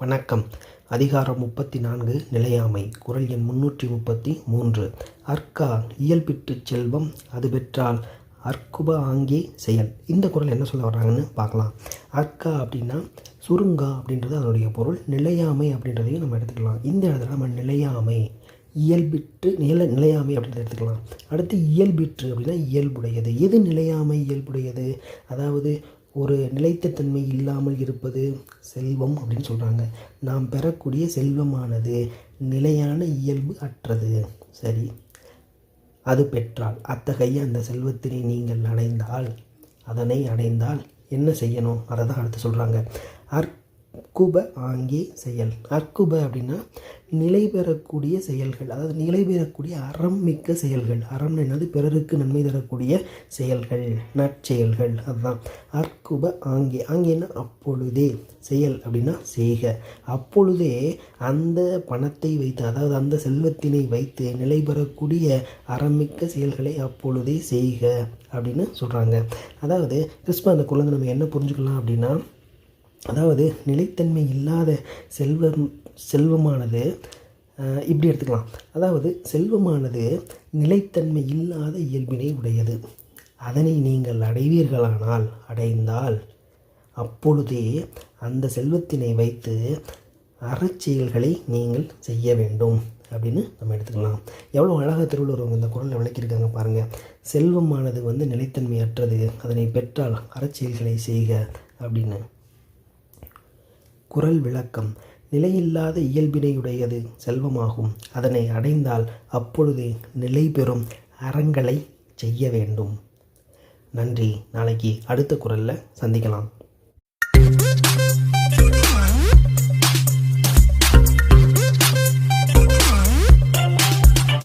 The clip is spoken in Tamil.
வணக்கம். அதிகாரம் முப்பத்தி நான்கு நிலையாமை. குரல் எண் முன்னூற்றி முப்பத்தி மூன்று. அற்கா இயல்பிற்று செல்வம் அது பெற்றால் அற்குப ஆங்கே செயல். இந்த குரல் என்ன சொல்ல வர்றாங்கன்னு பார்க்கலாம். அற்கா அப்படின்னா சுருங்கா அப்படின்றது அதனுடைய பொருள். நிலையாமை அப்படின்றதையும் நம்ம எடுத்துக்கலாம். இந்த இடத்துல நம்ம நிலையாமை இயல்பிற்று நில நிலையாமை அப்படின்றத எடுத்துக்கலாம். அடுத்து இயல்பிற்று அப்படின்னா இயல்புடையது. எது நிலையாமை இயல்புடையது? அதாவது ஒரு நிலைத்த தன்மை இல்லாமல் இருப்பது செல்வம் அப்படின்னு சொல்கிறாங்க நாம் பெறக்கூடிய செல்வமானது நிலையான இயல்பு அற்றது. சரி. அது பெற்றால் அத்தகைய அந்த செல்வத்தினை நீங்கள் அடைந்தால் அதனை அடைந்தால் என்ன செய்யணும்? அதை தான் அடுத்து சொல்கிறாங்க குப ஆங்கே செயல். அற்குப அப்படின்னா நிலை பெறக்கூடிய செயல்கள். அதாவது நிலை பெறக்கூடிய அறம் மிக்க செயல்கள். அறம் என்னது? பிறருக்கு நன்மை தரக்கூடிய செயல்கள் நற்செயல்கள். அதுதான். அற்குப ஆங்கே. ஆங்கேன்னா அப்பொழுதே. செயல் அப்படின்னா செய்க. அப்பொழுதே அந்த பணத்தை வைத்து அதாவது அந்த செல்வத்தினை வைத்து நிலை பெறக்கூடிய அறமிக்க செயல்களை அப்பொழுதே செய்க அப்படின்னு சொல்கிறாங்க அதாவது கிறிஸ்ம அந்த குழந்தை நம்ம என்ன புரிஞ்சுக்கலாம் அப்படின்னா அதாவது நிலைத்தன்மை இல்லாத செல்வம் செல்வமானது இப்படி எடுத்துக்கலாம். அதாவது செல்வமானது நிலைத்தன்மை இல்லாத இயல்பினை உடையது. அதனை நீங்கள் அடைவீர்களானால் அடைந்தால் அப்பொழுதே அந்த செல்வத்தினை வைத்து அறச்செயல்களை நீங்கள் செய்ய வேண்டும் அப்படின்னு நம்ம எடுத்துக்கலாம். எவ்வளோ அழகாக திருவள்ளுவர் இந்த குரலில் விளக்கியிருக்காங்க பாருங்கள் செல்வமானது வந்து நிலைத்தன்மையற்றது. அதனை பெற்றால் அறச்செயல்களை செய்க அப்படின்னு. குரல் விளக்கம். நிலையில்லாத இயல்பினையுடையது செல்வமாகும். அதனை அடைந்தால் அப்பொழுது நிலை பெறும் அறங்களை செய்ய வேண்டும். நன்றி. நாளைக்கு அடுத்த குரலில் சந்திக்கலாம்.